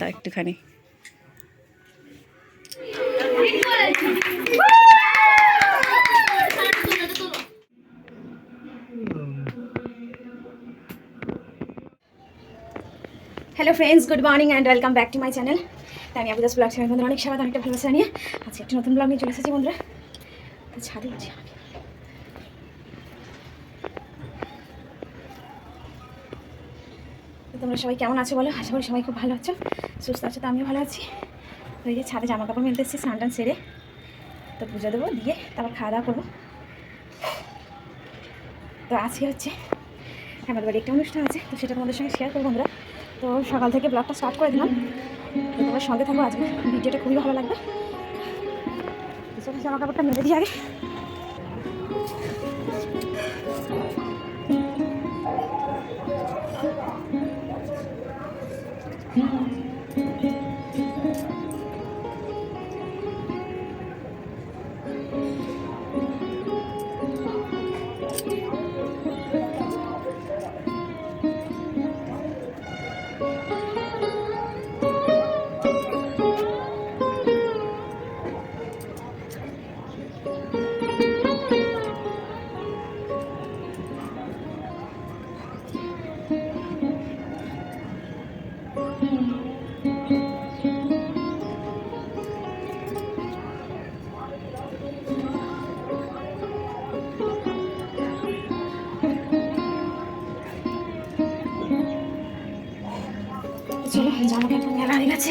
দাও একটুখানি। Hello friends good morning and welcome back to my channel আমি আবুদাস blog channel বন্ধুরা অনেক স্বাগত, অনেকটা ভালোবাসা নিয়ে আজকে একটি নতুন ব্লগ নিয়ে চলে এসেছি বন্ধুরা। তো আমি। তো তোমরা সবাই কেমন আছো বলো? আশা করি সবাই খুব ভালো আছো, সুস্থ আছো, তো আমিও ভালো আছি। এই যে ছাদে জামা কাপড় মেলতে এসেছি, স্নান টান সেরে। তো পুজো দেবো, দিয়ে তারপর খাওয়া দাওয়া করব। তো আজকে হচ্ছে আমাদের বাড়ি একটা অনুষ্ঠান আছে, তো সেটা তোমাদের সঙ্গে শেয়ার করব বন্ধুরা। তো সকাল থেকে ব্লগটা স্টার্ট করে দিলাম। তো তোমার সঙ্গে থাকব আজকে। ভিডিওটা খুবই ভালো লাগবে। জামা কাপড়টা মেলে দিই আগে। তো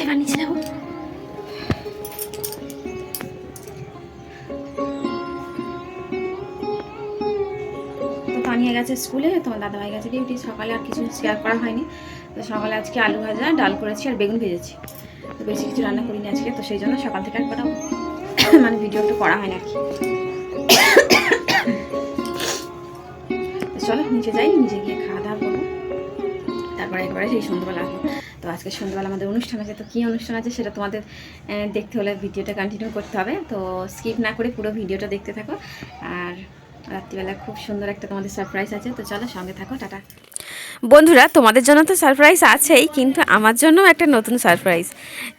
এবার নিচে যাব তো তানিয়ে গেছে স্কুলে, তোমার দাদাভাই গেছে ডিউটি, সকালে আর কিছু শেয়ার করা হয়নি। তো সকালে আজকে আলু ভাজা, ডাল করেছি আর বেগুন ভেজেছি। তো বেশি কিছু রান্না করিনি আজকে, তো সেই জন্য সকাল থেকে কটা মানে ভিডিও একটু করা হয় না আর কি। চলো, নিচে যাই, নিচে গিয়ে খাওয়া দাওয়া করব। তারপরে একবারে সেই সন্ধ্যাবেলা আসব। তো আজকে সন্ধ্যাবেলা আমাদের অনুষ্ঠান আছে, তো কী অনুষ্ঠান আছে সেটা তোমাদের দেখতে হলে ভিডিওটা কন্টিনিউ করতে হবে। তো স্কিপ না করে পুরো ভিডিওটা দেখতে থাকো। আর রাত্রিবেলা খুব সুন্দর একটা তোমাদের সারপ্রাইজ আছে। তো চলো সঙ্গে থাকো, টাটা। বন্ধুরা, তোমাদের জন্য তো সারপ্রাইজ আছেই, কিন্তু আমার জন্য একটা নতুন সারপ্রাইজ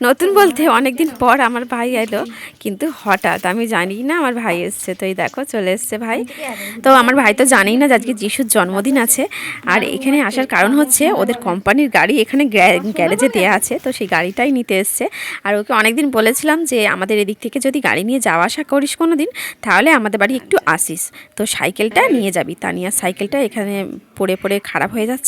নতুন বলতে অনেকদিন পর আমার ভাই এলো, কিন্তু হঠাৎ আমি জানি না আমার ভাই এসছে। তো এই দেখো, চলে এসছে ভাই। তো আমার ভাই তো জানেই না যে আজকে যিশুর জন্মদিন আছে, আর এখানে আসার কারণ হচ্ছে ওদের কোম্পানির গাড়ি এখানে গ্যা- গ্যারেজে দেওয়া আছে, তো সেই গাড়িটাই নিতে এসছে। আর ওকে অনেকদিন বলেছিলাম যে, আমাদের এদিক থেকে যদি গাড়ি নিয়ে যাওয়া আসা করিস কোনো দিন তাহলে আমাদের বাড়ি একটু আসিস। তো সাইকেলটা নিয়ে যাবি। তানিয়ার সাইকেলটা এখানে পড়ে পড়ে খারাপ হয়ে যাচ্ছে।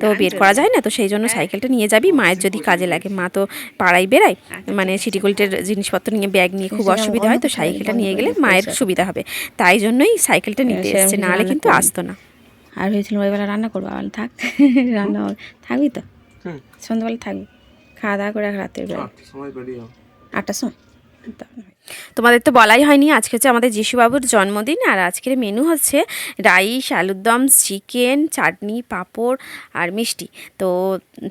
তো বের করা যায় না তো সেই জন্য সাইকেলটা নিয়ে যাবি। মায়ের যদি কাজে লাগে মা তো পাড়ায় বেড়ায় মানে সিটিকুলিটের জিনিসপত্র নিয়ে ব্যাগ নিয়ে খুব অসুবিধা হয় তো সাইকেলটা নিয়ে গেলে মায়ের সুবিধা হবে। তাই জন্যই সাইকেলটা নিতে এসছে। নাহলে কিন্তু আসতো না। আর হয়েছিল ওইবেলা রান্না করব আর থাক রান্না থাকবি তো। সন্ধ্যাবেলা থাকবি। খাওয়া দাওয়া করে রাতের বেলা। আটটার সময় তোমাদের তো বলাই হয়নি, আজকে হচ্ছে আমাদের যিশুবাবুর জন্মদিন, আর আজকের মেনু হচ্ছে রাইস, আলুর দম, চিকেন, চাটনি, পাঁপড় আর মিষ্টি। তো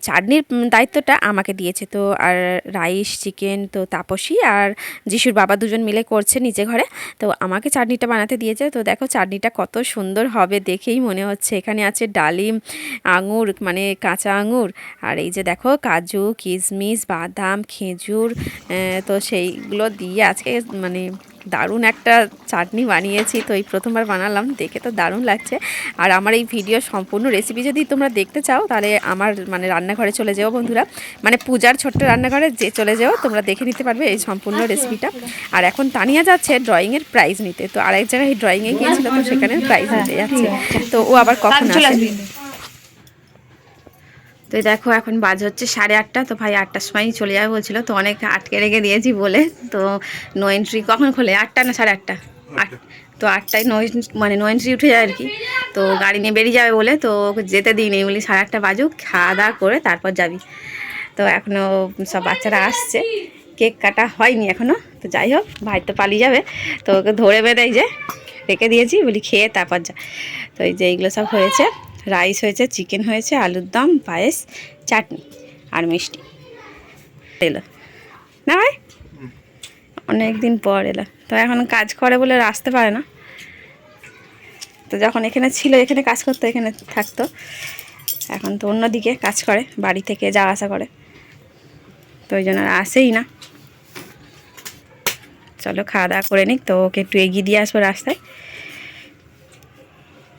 চাটনির দায়িত্বটা আমাকে দিয়েছে, তো আর রাইস, চিকেন, তো তাপসী আর যিশুর বাবা দুজন মিলে করছে নিচে ঘরে। তো আমাকে চাটনিটা বানাতে দিয়েছে, তো দেখো চাটনিটা কত সুন্দর হবে দেখেই মনে হচ্ছে। এখানে আছে ডালিম, আঙুর মানে কাঁচা আঙুর, আর এই যে দেখো কাজু, কিশমিশ, বাদাম, খেজুর তো সেইগুলো দিয়ে আজকে মানে দারুণ একটা চাটনি বানিয়েছি তো এই প্রথমবার বানালাম দেখে তো দারুণ লাগছে। আর আমার এই ভিডিও সম্পূর্ণ রেসিপি যদি তোমরা দেখতে চাও তাহলে আমার মানে রান্নাঘরে চলে যাও বন্ধুরা। মানে পূজার ছোট্ট রান্নাঘরে যে চলে যাও তোমরা দেখে নিতে পারবে এই সম্পূর্ণ রেসিপিটা আর এখন তানিয়া যাচ্ছে ড্রয়িংয়ের প্রাইজ নিতে তো আরেক জায়গায় ড্রয়িংয়ে গিয়েছিল তো সেখানে প্রাইজ নিতে যাচ্ছে। তো ও আবার কখন আসে? তো দেখো, এখন বাজ হচ্ছে সাড়ে আটটা। তো ভাই আটটার সময়ই চলে যাবে বলছিল। তো অনেক আটকে রেখে দিয়েছি বলে। তো নো এন্ট্রি কখন খোলে? আটটা না সাড়ে আটটা? আট, তো আটটায় নো মানে নো এন্ট্রি উঠে যায় আর কি। তো গাড়ি নিয়ে বেরিয়ে যাবে বলে। তো যেতে দিই নেই বলি সাড়ে আটটা বাজুক, খাওয়া দাওয়া করে তারপর যাবি। তো এখনও সব বাচ্চারা আসছে। কেক কাটা হয়নি এখনও তো যাই হোক, ভাই তো পালিয়ে যাবে। তো ওকে ধরে বেঁধে যে রেখে দিয়েছি। বলি খেয়ে তারপর যা। তো এই যে এইগুলো সব হয়েছে। রাইস হয়েছে, চিকেন হয়েছে, আলুর দম, পায়েস, চাটনি আর মিষ্টি। এলো। না ভাই? অনেক দিন পর এলো। তো এখন কাজ করে বলে আসতে পারে না। তো যখন এখানে ছিল, এখানে কাজ করতো, এখানে থাকতো। এখন তো অন্যদিকে কাজ করে, বাড়ি থেকে যাওয়া আসা করে। তো ওই জন্য আর আসেই না। চলো খাওয়া দাওয়া করে নিক, তো ওকে একটু এগিয়ে দিয়ে আসব রাস্তায়।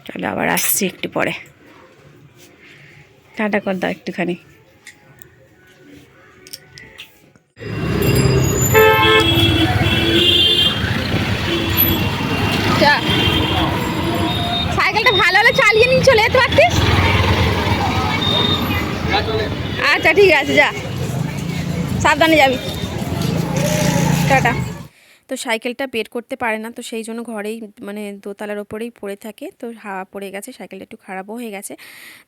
চলো আবার আসছি একটু পরে। টাটা কর দাও একটুখানি। সাইকেলটা ভালো হলে চালিয়ে নিয়ে চলে যেতে পারতিস? আচ্ছা ঠিক আছে, যা। সাবধানে যাবি। টাটা। তো সাইকেলটা বের করতে পারে না, তো সেই জন্য ঘরেই মানে দোতলার ওপরেই পড়ে থাকে, তো হাওয়া পড়ে গেছে, সাইকেলটা একটু খারাপও হয়ে গেছে,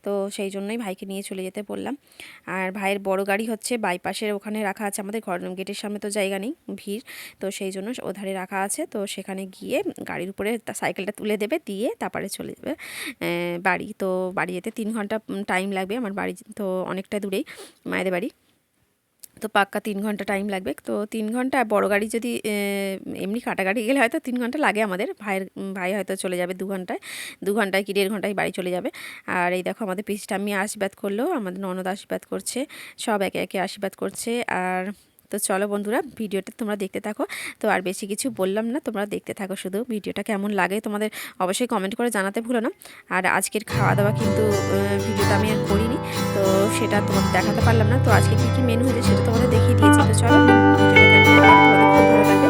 তো সেই জন্যই ভাইকে নিয়ে চলে যেতে বললাম। আর ভাইয়ের বড় গাড়ি হচ্ছে বাইপাসের ওখানে রাখা আছে, আমাদের ঘর গেটের সামনে তো জায়গা নেই, ভিড়, তো সেই জন্য ওধারে রাখা আছে, তো সেখানে গিয়ে গাড়ির উপরে সাইকেলটা তুলে দেবে, দিয়ে তারপরে চলে যাবে বাড়ি। তো বাড়ি যেতে তিন ঘণ্টা টাইম লাগবে, আমার বাড়ি তো অনেকটা দূরেই, মায়েদের বাড়ি। তো পাক্কা তিন ঘণ্টা টাইম লাগবে। তো তিন ঘণ্টা বড় গাড়ি যদি এমনি কাটা গাড়ি গেলে হয়তো তিন ঘণ্টা লাগে আমাদের। ভাইয়ের, ভাই হয়তো চলে যাবে দু ঘন্টায়। দু ঘন্টায় কি দেড় ঘন্টায় বাড়ি চলে যাবে। আর এই দেখো আমাদের পিসটা আমি আশীর্বাদ করল, আমাদের ননদ আশীর্বাদ করছে, সব একে একে আশীর্বাদ করছে। আর তো চলো বন্ধুরা, ভিডিওটা তোমরা দেখতে থাকো। তো আর বেশি কিছু বললাম না, তোমরা দেখতে থাকো শুধু। ভিডিওটা কেমন লাগে তোমাদের অবশ্যই কমেন্ট করে জানাতে ভুলো না। আর আজকের খাওয়া দাওয়া কিন্তু ভিডিওটা আমি আর করিনি, তো সেটা তোমাদের দেখাতে পারলাম না। তো আজকে কী কী মেনু হয়েছে সেটা তোমাদের দেখিয়ে দিয়েছি। তো চলো, ভিডিওটা